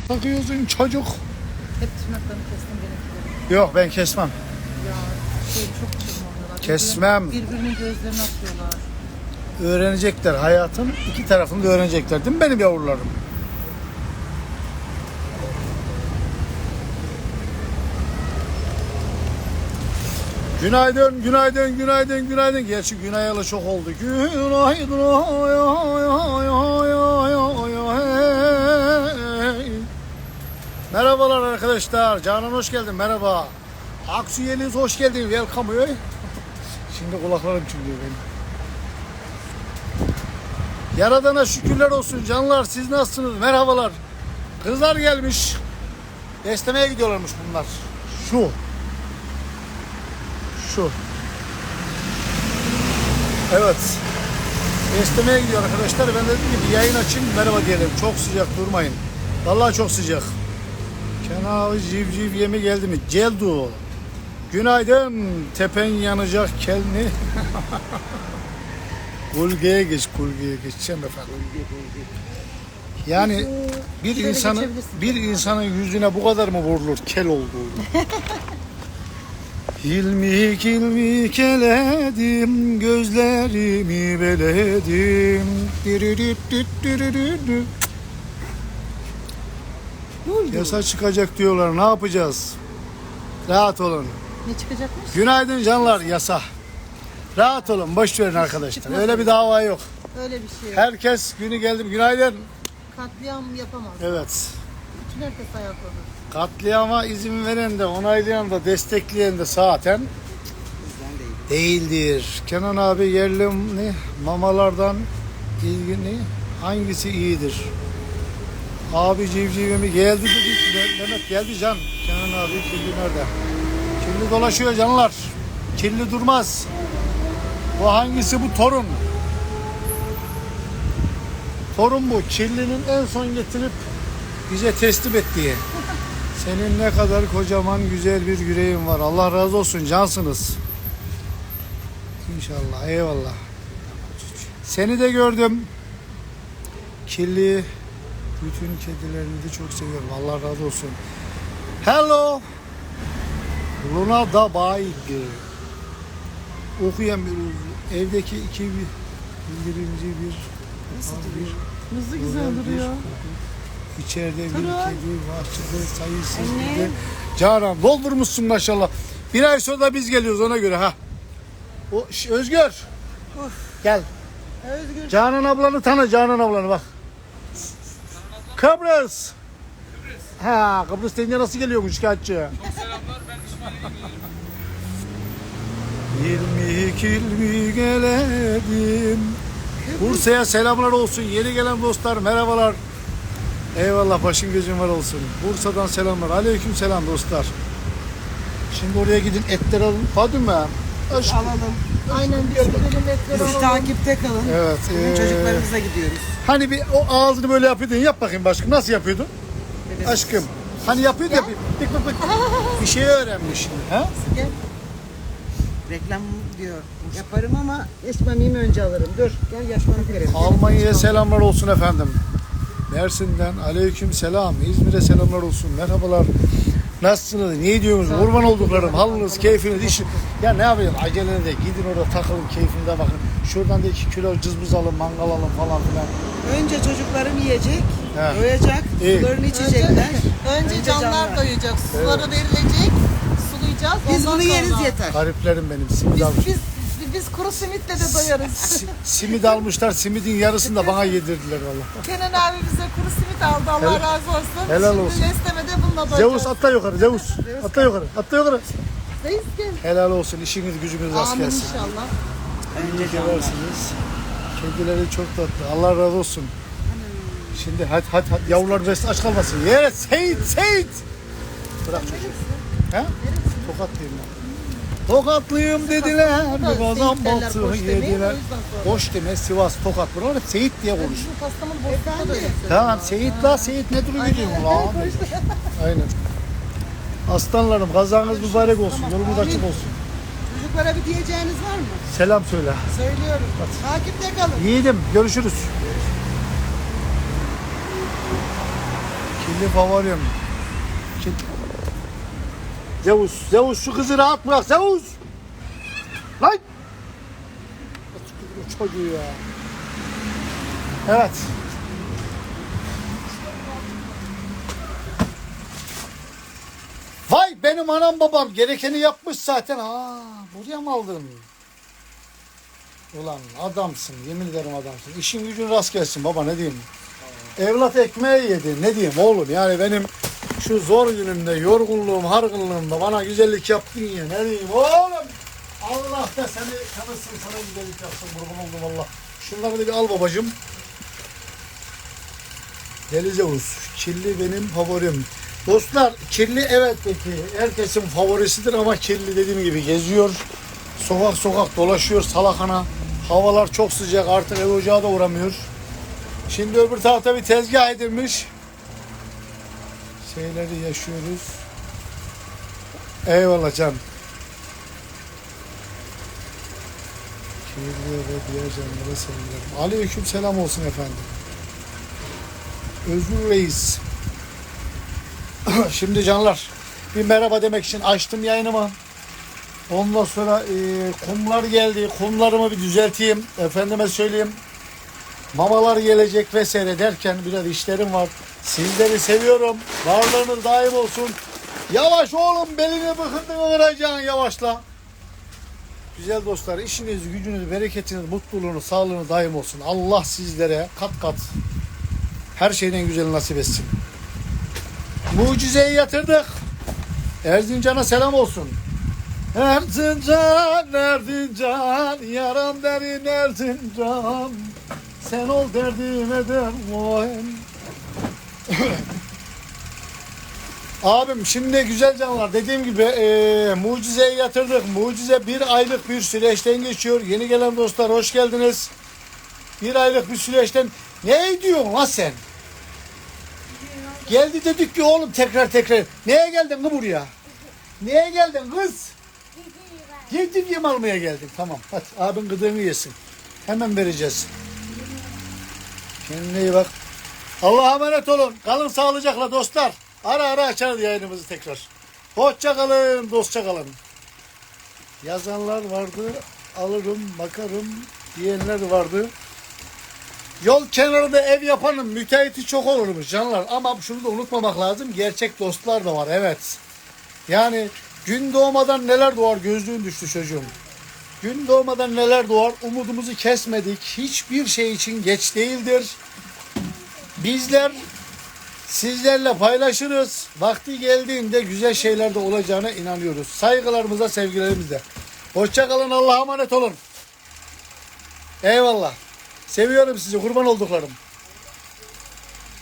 kafana takıyorsun çocuk. Hep tırnaklarını kestim benimkileri. Yok ben kesmem. Ya şey çok tırmalıyorlar. Kesmem. Birbirinin gözlerini atıyorlar. Öğrenecekler hayatın iki tarafını da öğrenecekler değil mi benim yavrularım? Günaydın, günaydın, günaydın, günaydın. Gerçi günayalı çok oldu. Günaydın, ay, ay, Merhabalar arkadaşlar. Canan hoş geldin. Merhaba. Aksu Yeliz hoş geldin. Welcome. hey. Şimdi kulaklarım çınlıyor benim. Yaradana şükürler olsun canlar. Siz nasılsınız? Merhabalar. Kızlar gelmiş. Beslemeye gidiyorlarmış bunlar. Şu. Şu. Evet. Beslemeye gidiyor arkadaşlar. Ben de dedim ki yayın açayım merhaba diyelim. Çok sıcak durmayın. Vallahi çok sıcak. Kenar civciv yemi geldi mi? Celdu. Günaydın. Tepen yanacak kelni. Kulgeye geç, kulgeye geçeceğim efendim. Yani bir Şöyle insanın bir insanın yüzüne bu kadar mı vurulur kel olduğu? İlmik ilmik eledim, gözlerimi beledim. Dürürüt dürürüt. Yasa çıkacak diyorlar, ne yapacağız? Rahat olun. Ne çıkacakmış? Günaydın canlar, yasa. Rahat olun, boş verin arkadaşlar. Çıkmaz Öyle bir dava yok. Öyle bir şey yok. Herkes günü geldi. mi? Günaydın. Katliam yapamaz. Evet. Bütün herkes ayaklanır. Katliama izin veren de, onaylayan da, destekleyen de zaten değildir. Kenan abi yerli ne? mamalardan ilgini hangisi iyidir? Abi civcivimi geldi dedik. Me- Mehmet geldi can. Kenan abi kirli nerede? Kirli dolaşıyor canlar. Kirli durmaz. Bu hangisi bu torun? Torun bu. Kirlinin en son getirip bize teslim ettiği. Senin ne kadar kocaman güzel bir yüreğin var. Allah razı olsun cansınız. İnşallah eyvallah. Seni de gördüm. Kirli bütün kedilerini de çok seviyorum. Allah razı olsun. Hello. Luna da Baygı. Okuyan bir uzun. Evdeki iki bir birinci bir bir Nasıl güzel bir duruyor. koku. İçeride bir kedi bahçede sayısız bir de. Canan doldurmuşsun maşallah. Bir ay sonra da biz geliyoruz ona göre ha. O Özgür. Gel. Özgür. Canan ablanı tanı Canan ablanı bak. Kıbrıs. Ha Kıbrıs deyince nasıl geliyormuş şikayetçi? Çok selamlar ben İsmail 22 ilmi geledim. Bursa'ya selamlar olsun. Yeni gelen dostlar merhabalar. Eyvallah başın gözün var olsun. Bursa'dan selamlar. Aleyküm selam dostlar. Şimdi oraya gidin etler alın. Fadime. Aşkım. Alalım. Aynen biz gidelim alalım. takipte kalın. Evet. Bugün ee, çocuklarımızla gidiyoruz. Hani bir o ağzını böyle yapıyordun. Yap bakayım başka. Nasıl yapıyordun? Aşkım. Hani yapıyordu ya. bir- Bık bık bık. Bir şey öğrenmiş şimdi. Ha? Gel. Reklam diyor. Yaparım ama yaşmamimi önce alırım. Dur gel yaşmamı verelim. Almanya'ya selamlar olsun efendim. Mersin'den aleyküm selam. İzmir'e selamlar olsun. Merhabalar. Nasılsınız? Ne diyorsunuz? Kurban olduklarım. Halınız, keyfiniz, iş. Ya ne yapıyorsun? Acelede gidin orada takılın, keyfinde bakın. Şuradan da iki kilo cızbız alın, mangal alın falan filan. Önce çocuklarım yiyecek, He. doyacak, İyi. sularını içecekler. Önce, önce canlar doyacak. Suları verilecek. Sulayacağız. Biz ondan bunu yeriz sonra. yeter. Gariplerim benim. Simit Biz, almış. biz, biz kuru simitle de doyarız. Si- simit almışlar. Simidin yarısını da bana yedirdiler valla. Kenan abi bize kuru simit aldı. Allah Helal- razı olsun. helal Şimdi olsun. beslemede bununla doyacağız. Zeus atla yukarı. Zeus. Atla yukarı. Atla yukarı. Gel. Helal olsun. İşiniz gücünüz rast Amin gelsin. inşallah. İyi seversiniz. Kedileri çok tatlı. Allah razı olsun. Şimdi hadi hadi, hadi yavrular besle aç kalmasın. Yes, Seyit, Seyit. Bırak çocuğu. He? Tokatlıyım ben. Tokatlıyım dediler, Seyit kazan derler, baltı boş demeyin, yediler. o yüzden sordum. Boş deme Sivas, Tokat. Buralar hep Seyit diye konuş. Bizim Kastamonu Bozkır'da da. Tamam Seyit la Seyit ne duruyor gidiyorsun lan? Aynen. Aslanlarım kazanız mübarek olsun. Yolunuz açık olsun. Çocuklara bir diyeceğiniz var mı? Selam söyle. Söylüyorum. Takipte kalın. Yiğidim görüşürüz. Kirli favorim. Kir... Zeus, Zeus şu kızı rahat bırak Zeus. Lan! Çocuğu ya. Evet. Benim anam babam gerekeni yapmış zaten. Aa, buraya mı aldın? Ulan adamsın yemin ederim adamsın. İşin gücün rast gelsin baba ne diyeyim. Evlat ekmeği yedi ne diyeyim oğlum yani benim şu zor günümde yorgunluğum hargınlığımda bana güzellik yaptın ya ne diyeyim oğlum. Allah da seni tanısın sana güzellik yapsın kurban oldum Allah. Şunları da bir al babacım. Deli Zeus. Kirli benim favorim. Dostlar kirli evet peki. Herkesin favorisidir ama kirli dediğim gibi geziyor. Sokak sokak dolaşıyor salakana. Havalar çok sıcak artık ev ocağı da uğramıyor. Şimdi öbür tarafta bir tezgah edilmiş. Şeyleri yaşıyoruz. Eyvallah can. Kirli ve diğer canlara sevgilerim. Aleyküm selam olsun efendim. Özgür Reis. Şimdi canlar bir merhaba demek için açtım yayınımı. Ondan sonra e, kumlar geldi. Kumlarımı bir düzelteyim. Efendime söyleyeyim. Mamalar gelecek vesaire derken biraz işlerim var. Sizleri seviyorum. Varlığınız daim olsun. Yavaş oğlum belini bıkındığını kıracaksın yavaşla. Güzel dostlar işiniz, gücünüz, bereketiniz, mutluluğunuz, sağlığınız daim olsun. Allah sizlere kat kat her şeyden güzel nasip etsin. Mucizeyi yatırdık. Erzincan'a selam olsun. Erzincan, Erzincan, yaram derin Erzincan. Sen ol derdime derman. Abim şimdi güzel canlar dediğim gibi eee mucizeyi yatırdık. Mucize bir aylık bir süreçten geçiyor. Yeni gelen dostlar hoş geldiniz. Bir aylık bir süreçten ne diyorsun lan sen? Geldi dedik ki oğlum tekrar tekrar. Neye geldin kız buraya? Neye geldin kız? Yedim yem almaya geldim. Tamam hadi abin gıdığını yesin. Hemen vereceğiz. Kendine iyi bak. Allah'a emanet olun. Kalın sağlıcakla dostlar. Ara ara açarız yayınımızı tekrar. Hoşça kalın, dostça kalın. Yazanlar vardı, alırım, bakarım diyenler vardı. Yol kenarında ev yapanın müteahhiti çok olurmuş canlar. Ama şunu da unutmamak lazım. Gerçek dostlar da var evet. Yani gün doğmadan neler doğar gözlüğün düştü çocuğum. Gün doğmadan neler doğar umudumuzu kesmedik. Hiçbir şey için geç değildir. Bizler sizlerle paylaşırız. Vakti geldiğinde güzel şeyler de olacağına inanıyoruz. Saygılarımıza sevgilerimizle. Hoşça kalın Allah'a emanet olun. Eyvallah. Seviyorum sizi kurban olduklarım.